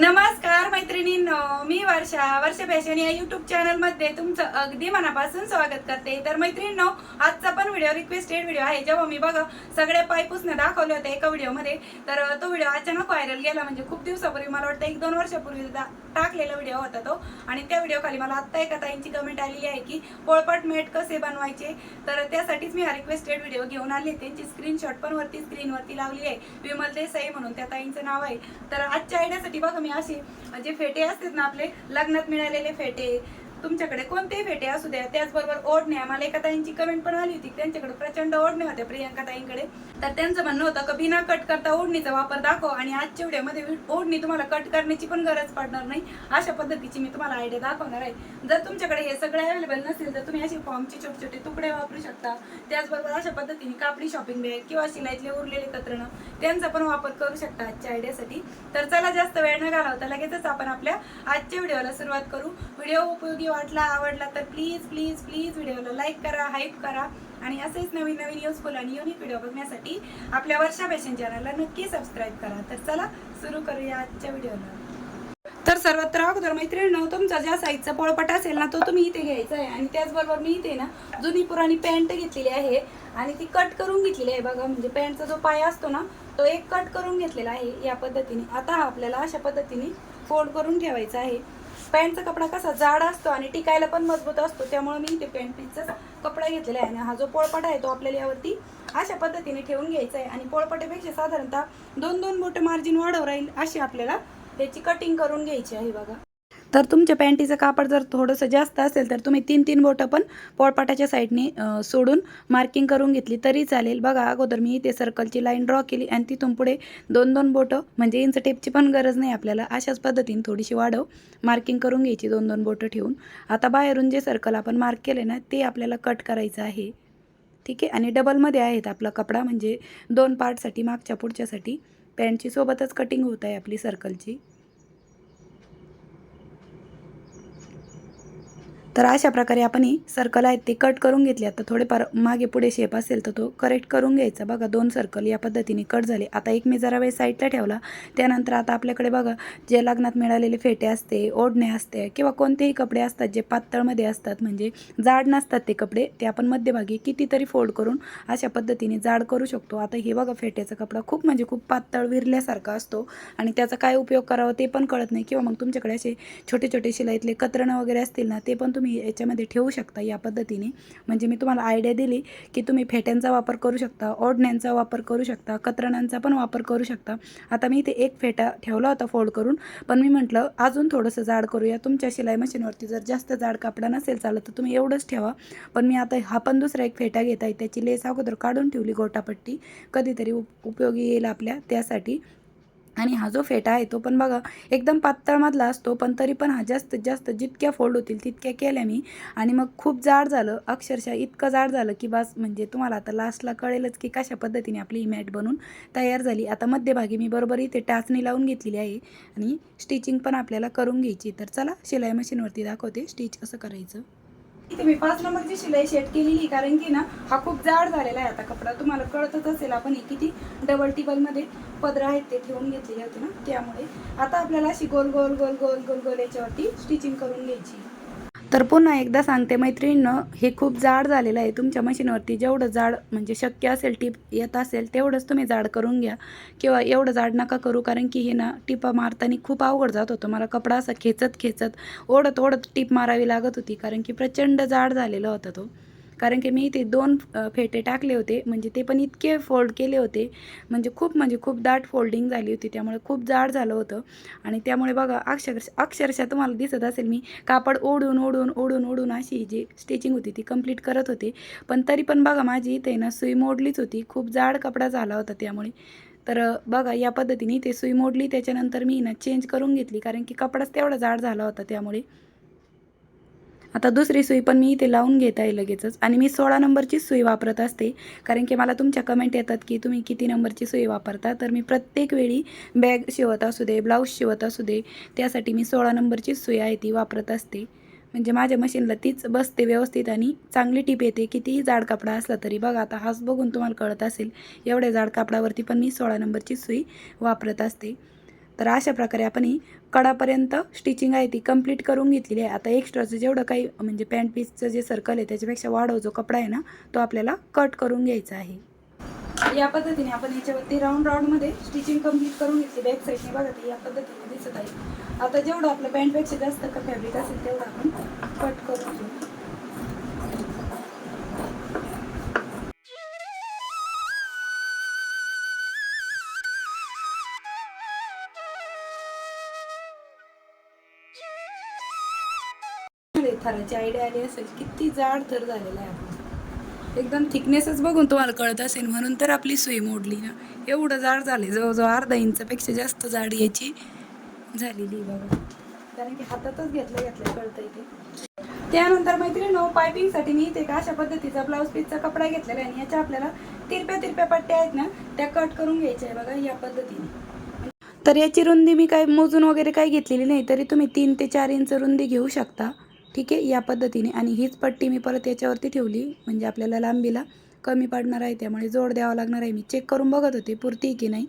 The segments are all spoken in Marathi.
नमस्कार मैत्रिणींनो मी वर्षा वर्ष फॅशन या युट्यूब चॅनलमध्ये तुमचं अगदी मनापासून स्वागत करते. तर मैत्रिणींनो आजचा पण व्हिडिओ रिक्वेस्टेड व्हिडिओ आहे. जेव्हा मी बघा सगळे पायपूसने दाखवले होते एका व्हिडिओमध्ये तर तो व्हिडिओ अचानक व्हायरल गेला. म्हणजे खूप दिवसापूर्वी मला वाटतं एक दोन वर्षापूर्वी दा- टाकलेला व्हिडिओ होता तो. आणि त्या व्हिडिओ खाली मला आत्ता एका ताईंची कमेंट आलेली आहे की पोळपाट मेट कसे बनवायचे? तर त्यासाठीच मी हा रिक्वेस्टेड व्हिडिओ घेऊन आले त्यांची स्क्रीनशॉट पण वरती स्क्रीनवरती लावली आहे. विमल देसाई म्हणून त्या ताईंचं नाव आहे. तर आजच्या आयडियासाठी बघा मी अशी म्हणजे फेटे असतात ना आपले लग्नात मिळालेले फेटे तुमच्याकडे कोणतेही फेटे असू द्या त्याचबरोबर ओढण्या मला एका ताईंची कमेंट पण आली होती त्यांच्याकडे प्रचंड ओढणे होत्या प्रियंका ताईंकडे. तर त्यांचं म्हणणं होतं की बिना कट करता ओढणीचा वापर दाखव आणि आजच्या व्हिडिओमध्ये ओढणी तुम्हाला कट करण्याची पण गरज पडणार नाही. अशा पद्धतीची मी तुम्हाला आयडिया दाखवणार आहे. जर तुमच्याकडे हे सगळे अवेलेबल नसेल तर तुम्ही असे फॉर्मचे छोटे छोटे तुकडे वापरू शकता. त्याचबरोबर अशा पद्धतीने कापडी शॉपिंग बॅग किंवा शिलाईतले उरलेले कत्रणं त्यांचा पण वापर करू शकता आजच्या आयडियासाठी तर चला जास्त वेळ न घालवता लगेचच आपण आपल्या आजच्या व्हिडिओला सुरुवात करू. व्हिडिओ उपयोगी वाटला आवडला तर प्लीज प्लीज प्लीज व्हिडिओला लाईक करा हाईप करा. आणि असेच नवीन नवीन युजफुल आणि युनिक व्हिडिओ बघण्यासाठी आपल्या वर्षा फॅशन चॅनलला नक्की सबस्क्राईब करा. तर चला सुरू करूया आजच्या व्हिडिओला तर सर्वत्र अगोदर मैत्रिणींनो तुमचा ज्या साईजचा पोळपट असेल ना तो तुम्ही इथे घ्यायचा आहे. आणि त्याचबरोबर मी इथे ना जुनी पुराणी पॅन्ट घेतलेली आहे. आणि ती कट करून घेतलेली आहे बघा. म्हणजे पॅन्टचा जो पाय असतो ना तो एक कट करून घेतलेला आहे या पद्धतीने. आता हा आपल्याला अशा पद्धतीने फोल्ड करून ठेवायचा आहे. पॅन्टचा कपडा कसा जाड असतो आणि टिकायला पण मजबूत असतो त्यामुळे मी इथे पॅन्ट पीसचा कपडा घेतलेला आहे. आणि हा जो पोळपाट आहे तो आपल्याला यावरती अशा पद्धतीने ठेवून घ्यायचा आहे. आणि पोळपाट्यापेक्षा साधारणतः दोन दोन मोठं मार्जिन वाढव राहील अशी आपल्याला त्याची कटिंग करून घ्यायची आहे बघा. तर तुमच्या पॅन्टीचं कापड जर थोडंसं जास्त असेल तर तुम्ही तीन तीन बोटं पण पोळपाटाच्या साईडने सोडून मार्किंग करून घेतली तरी चालेल. बघा अगोदर मी इथे सर्कलची लाईन ड्रॉ केली आणि तिथून पुढे दोन दोन बोटं म्हणजे इंच टेपची पण गरज नाही आपल्याला. अशाच पद्धतीने थोडीशी वाढव मार्किंग करून घ्यायची दोन दोन बोटं ठेवून. आता बाहेरून जे सर्कल आपण मार्क केले ना ते आपल्याला कट करायचं आहे. ठीक आहे? आणि डबलमध्ये आहेत आपला कपडा म्हणजे दोन पार्टसाठी मागच्या पुढच्यासाठी. पॅन्टची सोबतच कटिंग होत आहे आपली सर्कलची तर अशा प्रकारे आपण ही सर्कल आहेत ते कट करून घेतले आता थोडेफार मागे पुढे शेप असेल तर तो करेक्ट करून घ्यायचा. बघा दोन सर्कल या पद्धतीने कट झाले. आता एक मी जरा वेळ साईडला ठेवला. त्यानंतर आता आपल्याकडे बघा जे लग्नात मिळालेले फेटे असते ओढणे असते किंवा कोणतेही कपडे असतात जे पातळमध्ये असतात म्हणजे जाड नसतात ते कपडे ते आपण मध्यभागी कितीतरी फोल्ड करून अशा पद्धतीने जाड करू शकतो. आता हे बघा फेट्याचा कपडा खूप म्हणजे खूप पातळ विरल्यासारखा असतो आणि त्याचा काय उपयोग करावा ते पण कळत नाही. किंवा मग तुमच्याकडे असे छोटे छोटे शिलाईतले कतरणं वगैरे असतील ना ते पण तुम्ही याच्यामध्ये ठेवू शकता या पद्धतीने. म्हणजे मी तुम्हाला आयडिया दिली की तुम्ही फेट्यांचा वापर करू शकता ओढण्यांचा वापर करू शकता कतरणांचा पण वापर करू शकता. आता मी इथे एक फेटा ठेवला होता फोल्ड करून. पण मी म्हटलं अजून थोडंसं जाड करूया. तुमच्या शिलाई मशीनवरती जर जास्त जाड कापडा नसेल चालत तर तुम्ही एवढंच ठेवा. पण मी आता हा पण दुसरा एक फेटा घेत आहे. त्याची लेस अगोदर काढून ठेवली गोटापट्टी. कधीतरी उप उपयोगी येईल आपल्या त्यासाठी. आणि हा जो फेटा आहे तो पण बघा एकदम पातळमधला असतो पण तरी पण हा जास्तीत जास्त जितक्या फोल्ड होतील तितक्या केल्या मी. आणि मग खूप जाड झालं अक्षरशः इतकं जाड झालं की बस म्हणजे तुम्हाला आता लास्टला कळेलच की कशा पद्धतीने आपली ही मॅट बनून तयार झाली. आता मध्यभागी मी बरोबर इथे टाचणी लावून घेतलेली आहे आणि स्टिचिंग पण आपल्याला करून घ्यायची. तर चला शिलाई मशीनवरती दाखवते स्टिच कसं करायचं. इथे मी पाच नंबरची शिलाई शेट केलेली कारण की ना हा खूप जाड झालेला आहे आता कपडा. तुम्हाला कळतच असेल आपण हे किती डबल टिबलमध्ये पदर आहेत ते ठेवून घेतलेले होते ना त्यामुळे. आता आपल्याला अशी गोल गोल गोल गोल गोल गोल याच्यावरती स्टिचिंग करून घ्यायची. तर पुन्हा एकदा सांगते मैत्रिणीनं हे खूप जाड झालेलं आहे. तुमच्या मशीनवरती जेवढं जाड म्हणजे शक्य असेल टीप येत असेल तेवढंच तुम्ही जाड करून घ्या. किंवा एवढं जाड नका करू कारण की हे ना टिपा मारताना खूप अवघड जात होतं. मला कपडा असा खेचत खेचत ओढत ओढत टीप मारावी लागत होती कारण की प्रचंड जाड झालेला होता तो. कारण की मी इथे दोन फेटे टाकले होते. म्हणजे ते पण इतके फोल्ड केले होते. म्हणजे खूप म्हणजे खूप दाट फोल्डिंग झाली होती. त्यामुळे खूप जाड झालं होतं. आणि त्यामुळे बघा अक्षरश अक्षरशः तुम्हाला दिसत असेल मी कापड ओढून ओढून ओढून ओढून अशी जी स्टिचिंग होती ती कंप्लीट करत होते. पण तरी पण बघा माझी इथे ना सुई मोडलीच होती. खूप जाड कपडा झाला होता त्यामुळे. तर बघा या पद्धतीने ते सुई मोडली. त्याच्यानंतर मी ना चेंज करून घेतली. कारण की कपडाच तेवढा जाड झाला होता त्यामुळे. आता दुसरी सुई पण मी इथे लावून घेत आहे लगेचच. आणि मी सोळा नंबरचीच सुई वापरत असते. कारण की मला तुमच्या कमेंट येतात की तुम्ही किती नंबरची सुई वापरता. तर मी प्रत्येक वेळी बॅग शिवत असू दे ब्लाऊज शिवत असू दे त्यासाठी मी सोळा नंबरचीच सुई आहे ती वापरत असते. म्हणजे माझ्या मशीनला तीच बसते व्यवस्थित आणि चांगली टीप येते. कितीही जाड कापडा असला तरी बघा आता हाच बघून तुम्हाला कळत असेल. एवढ्या जाड कापडावरती पण मी सोळा नंबरची सुई वापरत असते. तर अशा प्रकारे आपण ही कडापर्यंत स्टिचिंग आहे ती कंप्लीट करून घेतलेली आहे. आता एक्स्ट्राचं जेवढं काही म्हणजे पॅन्ट पीसचं जे सर्कल आहे त्याच्यापेक्षा वाढव जो कपडा आहे ना तो आपल्याला कट करून घ्यायचा आहे. या पद्धतीने आपण याच्यावरती राऊंड राऊंडमध्ये स्टिचिंग कंप्लीट करून घेतली. बॅक साईडने बघा ती या पद्धतीने दिसत आहे. आता जेवढं आपलं पॅन्टपेक्षा जास्त का फॅब्रिक असेल तेवढं आपण कट करून घेऊ. थराची आयडिया आली असेल किती जाड थर झालेला आहे एकदम थिकनेसच बघून तुम्हाला कळत असेल म्हणून तर आपली सुई मोडली ना. एवढं जाड झाले जवळजवळ अर्धा इंचापेक्षा जास्त जाड याची झालेली बघा. कारण की हातातच घेतलं घेतलं कळतं इथे त्यानंतर मैत्रिणी पायपिंगसाठी मी इथे का अशा पद्धतीचा ब्लाऊज पीसचा कपडा घेतलेला आहे आणि याच्या आपल्याला तिरप्या तिरप्या पट्ट्या आहेत ना त्या कट करून घ्यायच्या आहे बघा या पद्धतीने. तर याची रुंदी मी काय मोजून वगैरे काही घेतलेली नाही तरी तुम्ही तीन ते चार इंच रुंदी घेऊ शकता. ठीक आहे या पद्धतीने. आणि हीच पट्टी मी परत याच्यावरती ठेवली म्हणजे आपल्याला लांबीला कमी पडणार आहे त्यामुळे जोड द्यावा लागणार आहे. मी चेक करून बघत होते पुरती की नाही.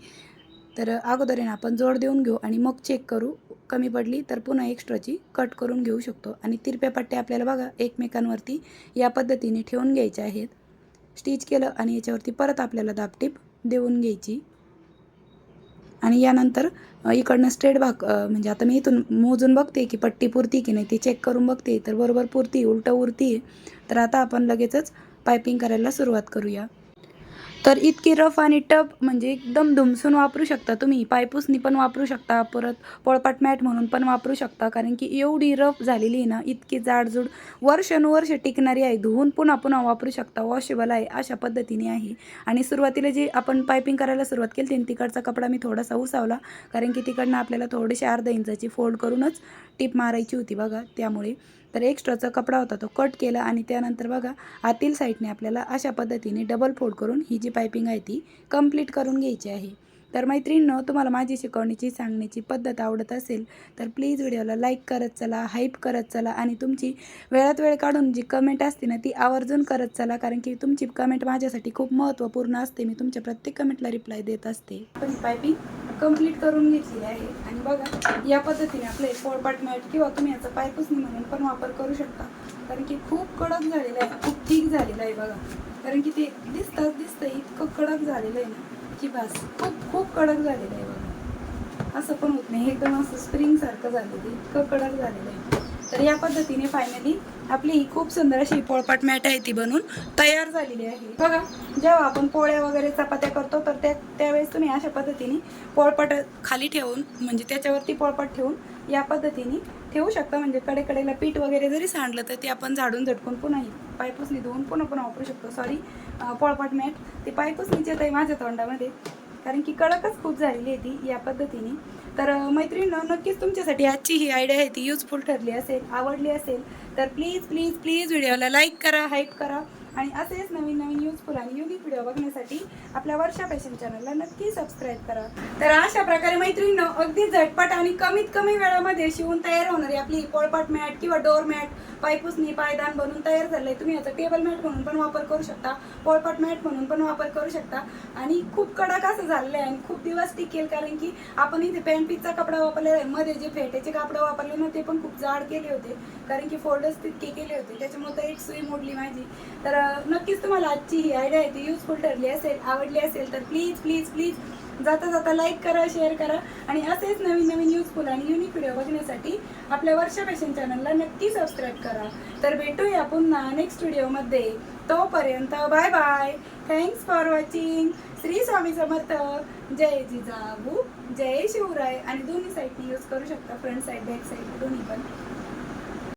तर अगोदर आहे ना आपण जोड देऊन घेऊ आणि मग चेक करू. कमी पडली तर पुन्हा एक्स्ट्राची कट करून घेऊ शकतो. आणि तिरप्या पट्ट्या आपल्याला बघा एकमेकांवरती या पद्धतीने ठेवून घ्यायच्या आहेत. स्टिच केलं आणि याच्यावरती परत आपल्याला दाबटीप देऊन घ्यायची. आणि यानंतर इकडनं स्ट्रेट भाग म्हणजे आता मी इथून मोजून बघते की पट्टी पुरती की नाही ती चेक करून बघते. तर बरोबर पुरती उलटं उरती. तर आता आपण लगेचच पायपिंग करायला सुरुवात करूया. तर इतकी रफ आणि टफ म्हणजे एकदम धुमसून वापरू शकता तुम्ही. पायपुसनी पण वापरू शकता परत पोळपाट मॅट म्हणून पण वापरू शकता. कारण की एवढी रफ झालेली आहे ना इतकी जाडजूड वर्षानुवर्ष टिकणारी आहे. धुवून पुन्हा पुन्हा वापरू शकता. वॉशेबल आहे अशा पद्धतीने आहे. आणि सुरुवातीला जी आपण पायपिंग करायला सुरुवात केली ती तिकडचा कपडा मी थोडासा उसावला कारण की तिकडनं आपल्याला थोडीशी अर्धा इंचाची फोल्ड करूनच टीप मारायची होती बघा. त्यामुळे तर एक्स्ट्राचा कपडा होता तो कट केला आणि त्यानंतर बघा आतील साईडने आपल्याला अशा पद्धतीने डबल फोल्ड करून ही जी पायपिंग आहे ती कंप्लीट करून घ्यायची आहे. तर मैत्रिणींनो तुम्हाला माझी शिकवण्याची सांगण्याची पद्धत आवडत असेल तर प्लीज व्हिडिओला लाईक करत चला हाईप करत चला आणि तुमची वेळात वेळ काढून जी कमेंट असते ना ती आवर्जून करत चला कारण की तुमची कमेंट माझ्यासाठी खूप महत्त्वपूर्ण असते. मी तुमच्या प्रत्येक कमेंटला रिप्लाय देत असते. पण पायपिंग कंप्लीट करून घेतलेली आहे. आणि बघा या पद्धतीने आपले पोळपाट मॅट किंवा तुम्ही याचा पायपुसणी म्हणून पण वापर करू शकता. कारण की खूप कडक झालेलं आहे खूप ठीक झालेलं आहे बघा. कारण की ते दिसतात दिसतं इतकं कडक झालेलं आहे ना. की भास खूप खूप कडक झालेलं आहे बघा. असं पण होत नाही. एकदम असं स्प्रिंग सारखं झालेलं आहे. इतकं कडक झालेलं आहे. तर या पद्धतीने फायनली आपली ही खूप सुंदर अशी पोळपाट मॅट आहे ती बनून तयार झालेली आहे. बघा जेव्हा आपण पोळ्या वगैरे चपात्या करतो तर त्या त्यावेळेस तुम्ही अशा पद्धतीने पोळपाट खाली ठेवून म्हणजे त्याच्यावरती पोळपाट ठेवून या पद्धतीने ठेवू शकता. म्हणजे कडेकडेला पीठ वगैरे जरी सांडलं तर ते आपण झाडून झटकून पुन्हा पायपुसणी धुवून पुन्हा पुन्हा वापरू शकतो. सॉरी पोळपाट मॅट. ते पायपुसणीचे आहे माझ्या तोंडामध्ये. कारण की कडकच खूप झालेली आहे ती या पद्धतीने. तर मैत्रिणीनं नक्कीच तुमच्यासाठी आजची ही आयडिया आहे ती युजफुल ठरली असेल आवडली असेल तर प्लीज प्लीज प्लीज व्हिडिओला लाईक करा हाईप करा. आणि असेच नवीन नवीन युजफुल आणि युनिक व्हिडिओ बघण्यासाठी आपल्या वर्षा फॅशन चॅनलला नक्की सबस्क्राईब करा. तर अशा प्रकारे मैत्रिणींनो अगदी झटपट आणि कमीत कमी वेळामध्ये शिवून तयार होणारी आपली पोळपाट मॅट किंवा डोर मॅट पायपुसणी पायदान बनवून तयार झालंय. तुम्ही याचा टेबल मॅट म्हणून पण वापर करू शकता. पोळपट मॅट म्हणून पण वापर करू शकता. आणि खूप कडक असं झालेलं आहे आणि खूप दिवस टिकेल कारण की आपण इथे पॅन्ट पीसचा कपडा वापरलेला आहे मध्ये जे फेट्याचे कपडे वापरले ना ते पण खूप जाड केले होते. कारण की फोल्डर्स तितके केले होते. त्याच्यामुळे तर एक सुई मोडली माझी. तर नक्कीच तुम्हाला आजची ही आयडिया आहे ती युजफुल ठरली असेल आवडली असेल तर प्लीज प्लीज प्लीज जाता जाता लाईक करा शेअर करा आणि असेच नवीन नवीन युजफुल आणि युनिक व्हिडिओ बघण्यासाठी आपल्या वर्षा फॅशन चॅनलला नक्की सबस्क्राईब करा. तर भेटूया पुन्हा नेक्स्ट व्हिडिओमध्ये तोपर्यंत bye bye thanks for watching Shri Swami Samarth. जय जिजाबू. जय शिवराय. आणि दोन्ही साईडनी यूज करू शकता फ्रंट साईड बॅक साईड दोन्ही पण.